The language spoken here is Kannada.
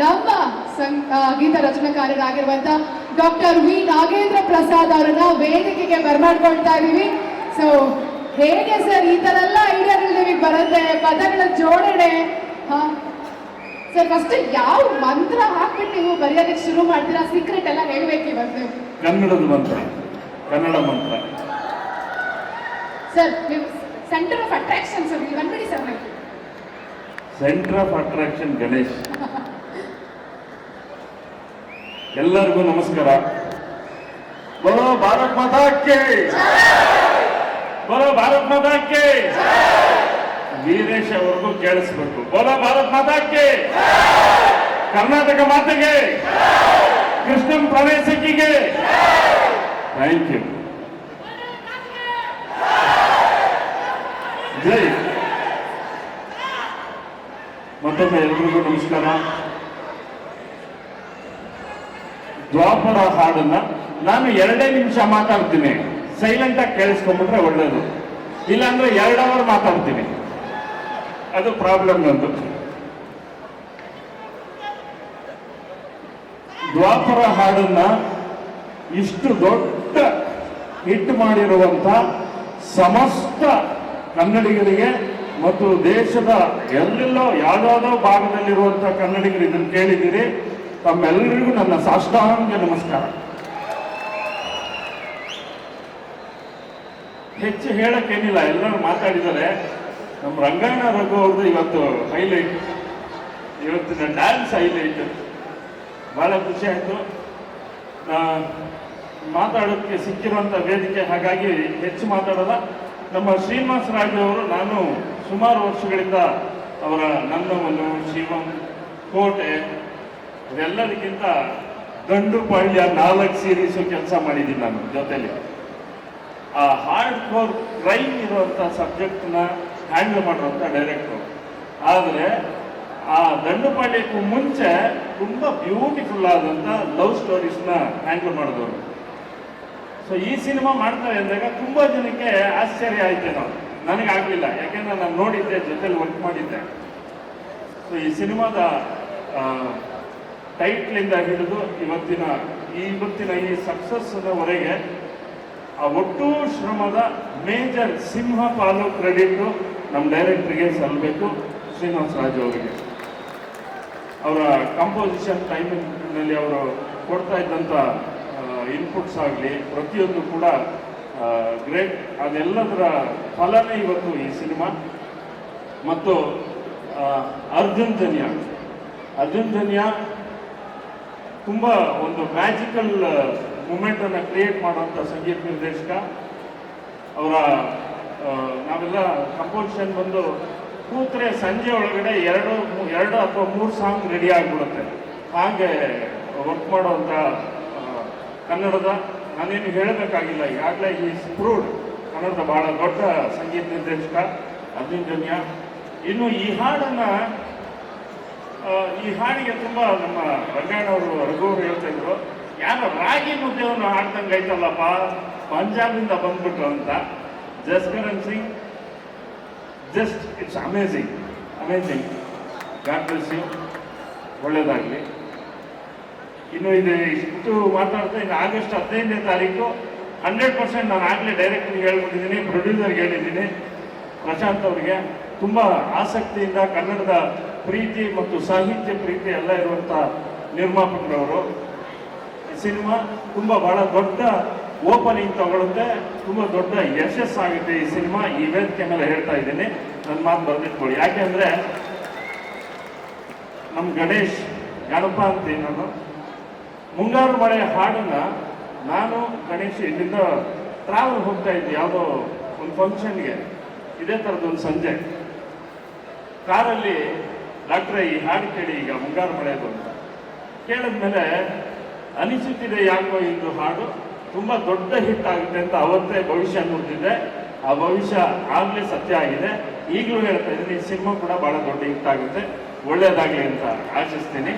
ನಮ್ಮ ಗೀತ ರಚನಾಕಾರರಾಗಿರುವಂತ ಡಾಕ್ಟರ್ ವಿ. ನಾಗೇಂದ್ರ ಪ್ರಸಾದ್ ಅವರನ್ನ ವೇದಿಕೆಗೆ ಬರ್ಮಾಡ್ಕೊಳ್ತಾ ಇದೀವಿ ಸೊ ಹೇಗೆ ಸರ್ ಈ ತರ ಎಲ್ಲ ಐಡಿಯಾಗಳು ನಿಮಗೆ ಬರುತ್ತೆ? ಪದಗಳ ಜೋಡಣೆ ಸರ್ ಫಸ್ಟ್ ಯಾವ ಮಂತ್ರ ಹಾಕ್ಬಿಟ್ಟು ನೀವು ಬರೆಯೋದಕ್ಕೆ ಶುರು ಮಾಡ್ತೀರಾ? ಸೀಕ್ರೆಟ್ ಎಲ್ಲ ಹೇಳ್ಬೇಕು ಇವತ್ತು. ಕನ್ನಡದ ಮಂತ್ರ ಕನ್ನಡ ಮಂತ್ರ. ಸರ್ ನೀವು ಸೆಂಟರ್ ಆಫ್ ಅಟ್ರಾಕ್ಷನ್ ಸರ್ ನೀವು ಬಂದ್ಬಿಡಿ sir centre of attraction Ganesh. ಎಲ್ಲರಿಗೂ ನಮಸ್ಕಾರ. ಬರೋ ಭಾರತ್ ಮಾತಾಕ್ಕೆ ಬರೋ ಭಾರತ್ ಮಾತಾಕ್ಕೆ ವೀರೇಶ್ ಅವ್ರಿಗೂ ಕೇಳಿಸ್ಬೇಕು. ಬೋಲೋ ಭಾರತ್ ಮಾತಾಕ್ಕೆ ಕರ್ನಾಟಕ ಮಾತೆಗೆ! ಕೃಷ್ಣನ್ ಪ್ರವೇಶಕ್ಕಿಗೆ! ಥ್ಯಾಂಕ್ ಯು ಜೈ. ಮತ್ತೊಮ್ಮೆ ಎಲ್ರಿಗೂ ನಮಸ್ಕಾರ. ದ್ವಾಪರ ಹಾಡನ್ನ ನಾನು ಎರಡೇ ನಿಮಿಷ ಮಾತಾಡ್ತೀನಿ. ಸೈಲೆಂಟ್ ಆಗಿ ಕೇಳಿಸ್ಕೊಂಡ್ಬಿಟ್ರೆ ಒಳ್ಳೇದು. ಇಲ್ಲಾಂದ್ರೆ ಎರಡು ಅವರ್ ಮಾತಾಡ್ತೀನಿ. ಅದು ಪ್ರಾಬ್ಲಮ್ ನಂದು. ದ್ವಾಪರ ಹಾಡನ್ನ ಇಷ್ಟು ದೊಡ್ಡ ಹಿಟ್ ಮಾಡಿರುವಂತ ಸಮಸ್ತ ಕನ್ನಡಿಗರಿಗೆ ಮತ್ತು ದೇಶದ ಎಲ್ಲೆಲ್ಲೋ ಯಾವ್ದಾವುದೋ ಭಾಗದಲ್ಲಿರುವಂಥ ಕನ್ನಡಿಗರು ಇದನ್ನು ಕೇಳಿದ್ದೀರಿ. ತಮ್ಮೆಲ್ಲರಿಗೂ ನನ್ನ ಸಾಷ್ಟಾಂಗ ನಮಸ್ಕಾರ. ಹೆಚ್ಚು ಹೇಳಕ್ಕೇನಿಲ್ಲ, ಎಲ್ಲರೂ ಮಾತಾಡಿದ್ದಾರೆ. ನಮ್ಮ ರಂಗಾಯಣ ರಘು ಅವ್ರದ್ದು ಇವತ್ತು ಹೈಲೈಟ್ ಇವತ್ತಿನ ಡ್ಯಾನ್ಸ್ ಹೈಲೈಟ್ ಬಹಳ ಖುಷಿ ಆಯಿತು. ಮಾತಾಡೋಕ್ಕೆ ಸಿಕ್ಕಿರುವಂಥ ವೇದಿಕೆ, ಹಾಗಾಗಿ ಹೆಚ್ಚು ಮಾತಾಡಲ್ಲ. ನಮ್ಮ ಶ್ರೀನಿವಾಸ ರಾಜು ಅವರು, ನಾನು ಸುಮಾರು ವರ್ಷಗಳಿಂದ ಅವರ ನಂದವನು ಶಿವಂ, ಕೋಟೆ ಇವೆಲ್ಲದಕ್ಕಿಂತ ಗಂಡು ಪಾಳ್ಯ ನಾಲ್ಕು ಸೀರೀಸು ಕೆಲಸ ಮಾಡಿದ್ದೀನಿ ನಾನು ಜೊತೆಲಿ. ಆ ಹಾರ್ಡ್ ಕೋರ್ ಕ್ರೈಮ್ ಇರುವಂಥ ಸಬ್ಜೆಕ್ಟ್ನ ಹ್ಯಾಂಡಲ್ ಮಾಡುವಂಥ ಡೈರೆಕ್ಟರ್ ಆದರೆ ಆ ದಂಡುಪಾಳ್ಯಕ್ಕೂ ಮುಂಚೆ ತುಂಬ ಬ್ಯೂಟಿಫುಲ್ ಆದಂಥ ಲವ್ ಸ್ಟೋರೀಸ್ನ ಹ್ಯಾಂಡಲ್ ಮಾಡಿದವರು. ಸೊ ಈ ಸಿನಿಮಾ ಮಾಡ್ತಾರೆ ಅಂದಾಗ ತುಂಬ ಜನಕ್ಕೆ ಆಶ್ಚರ್ಯ ಆಯ್ತು ನಾವು ನನಗಾಗಲಿಲ್ಲ ಯಾಕೆಂದ್ರೆ ನಾನು ನೋಡಿದ್ದೆ, ಜೊತೆಲಿ ವರ್ಕ್ ಮಾಡಿದ್ದೆ. ಸೊ ಈ ಸಿನಿಮಾದ ಟೈಟ್ಲಿಂದ ಹಿಡಿದು ಇವತ್ತಿನ ಇವತ್ತಿನ ಈ ಸಕ್ಸಸ್ವರೆಗೆ ಆ ಒಟ್ಟು ಶ್ರಮದ ಮೇಜರ್ ಸಿಂಹ ಪಾಲು ಕ್ರೆಡಿಟ್ ನಮ್ಮ ಡೈರೆಕ್ಟ್ರಿಗೆ ಸಲ್ಲಬೇಕು ಶ್ರೀನಿವಾಸ ರಾಜು ಅವರಿಗೆ. ಅವರ ಕಂಪೋಸಿಷನ್ ಟೈಮಿಂಗ್ನಲ್ಲಿ ಅವರು ಕೊಡ್ತಾ ಇದ್ದಂಥ ಇನ್ಪುಟ್ಸ್ ಆಗಲಿ, ಪ್ರತಿಯೊಂದು ಕೂಡ ಗ್ರೇಟ್ ಅದೆಲ್ಲದರ ಫಲನೇ ಇವತ್ತು ಈ ಸಿನಿಮಾ. ಮತ್ತು ಅರ್ಜುನ್ ಜನ್ಯ. ಅರ್ಜುನ್ ಜನ್ಯ ತುಂಬ ಒಂದು ಮ್ಯಾಜಿಕಲ್ ಮೂಮೆಂಟನ್ನು ಕ್ರಿಯೇಟ್ ಮಾಡುವಂಥ ಸಂಗೀತ ನಿರ್ದೇಶಕ. ಅವರ ನಾವೆಲ್ಲ ಕಂಪೋಸಿಷನ್ ಬಂದು ಕೂತ್ರೆ ಸಂಜೆ ಒಳಗಡೆ ಎರಡು ಎರಡು ಅಥವಾ ಮೂರು ಸಾಂಗ್ ರೆಡಿ ಆಗಿಬಿಡುತ್ತೆ. ಹಾಗೆ ವರ್ಕ್ ಮಾಡುವಂಥ ಕನ್ನಡದ. ನಾನೇನು ಹೇಳಬೇಕಾಗಿಲ್ಲ, ಈಗಾಗಲೇ ಈ ಪ್ರೂಡ್ ಕನ್ನಡದ ಭಾಳ ದೊಡ್ಡ ಸಂಗೀತ ನಿರ್ದೇಶಕ ಅರ್ಜುನ್ ಜನ್ಯ. ಇನ್ನು ಈ ಹಾಡನ್ನು ಈ ಹಾಡಿಗೆ ತುಂಬ ನಮ್ಮ ರಂಗಾಯಣವರು ರಘುವರು ಹೇಳ್ತಾ ಇದ್ರು. ಯಾರೋ ರಾಗಿ ಮುದ್ದೆಯನ್ನು ಹಾಡ್ದಂಗೆ ಐತಲ್ಲಪ್ಪ ಪಂಜಾಬಿಂದ ಬಂದ್ಬಿಟ್ಟು ಅಂತ. Jaskaran Singh, just it's amazing amazing God ಒಳ್ಳೇದಾಗಲಿ. ಇನ್ನು ಇದು ಇಷ್ಟು ಮಾತಾಡ್ತಾ ಇನ್ನು ಆಗಸ್ಟ್ ಹದಿನೈದನೇ ತಾರೀಕು, ಹಂಡ್ರೆಡ್ ಪರ್ಸೆಂಟ್ ನಾನು ಆಗಲೇ ಡೈರೆಕ್ಟ್ರಿಗೆ ಹೇಳ್ಬಿಟ್ಟಿದ್ದೀನಿ, ಪ್ರೊಡ್ಯೂಸರ್ಗೆ ಹೇಳಿದ್ದೀನಿ. ಪ್ರಶಾಂತ್ ಅವರಿಗೆ ತುಂಬ ಆಸಕ್ತಿಯಿಂದ ಕನ್ನಡದ ಪ್ರೀತಿ ಮತ್ತು ಸಾಹಿತ್ಯ ಪ್ರೀತಿ ಎಲ್ಲ ಇರುವಂಥ ನಿರ್ಮಾಪಕರವರು. ಸಿನಿಮಾ ತುಂಬ ಬಹಳ ದೊಡ್ಡ ಓಪನಿಂಗ್ ತಗೊಳುತ್ತೆ, ತುಂಬ ದೊಡ್ಡ ಯಶಸ್ಸಾಗುತ್ತೆ ಈ ಸಿನಿಮಾ. ಈ ವೇದಿಕೆ ಮೇಲೆ ಹೇಳ್ತಾ ಇದ್ದೀನಿ. ನನ್ನ ಮಾತು ಬರೆದಿಟ್ಕೊಳ್ಳಿ. ಯಾಕೆಂದರೆ ನಮ್ಮ ಗಣೇಶ್ ಗಣಪ ಅಂತೀನಿ ನಾನು ಮುಂಗಾರು ಮಳೆ ಹಾಡನ್ನು ನಾನು ಗಣೇಶ್ ಇಲ್ಲಿಂದ ಟ್ರಾವೆಲ್ ಹೋಗ್ತಾ ಇದ್ದೆ ಯಾವುದೋ ಒಂದು ಫಂಕ್ಷನ್ಗೆ ಇದೇ ಥರದ್ದು ಸಂಜೆ. ಕಾರಲ್ಲಿ ಡಾಕ್ಟ್ರೆ ಈ ಹಾಡು ಕೇಳಿ ಈಗ ಮುಂಗಾರು ಮಳೆದು ಕೇಳಿದ ಕೇಳಿದ್ಮೇಲೆ ಅನಿಸುತ್ತಿದೆ ಯಾಕೋ ಇಂದು ಹಾಡು? ತುಂಬ ದೊಡ್ಡ ಹಿಟ್ ಆಗುತ್ತೆ ಅಂತ ಅವತ್ತೇ ಭವಿಷ್ಯ ನೋಡ್ತಿದ್ದೆ ಆ ಭವಿಷ್ಯ ಆಗಲೇ ಸತ್ಯ ಆಗಿದೆ. ಈಗಲೂ ಹೇಳ್ತಾ ಇದ್ದೀನಿ ಸಿನಿಮಾ ಕೂಡ ಭಾಳ ದೊಡ್ಡ ಹಿಟ್ ಆಗುತ್ತೆ. ಒಳ್ಳೆಯದಾಗಲಿ ಅಂತ ಆಶಿಸ್ತೀನಿ.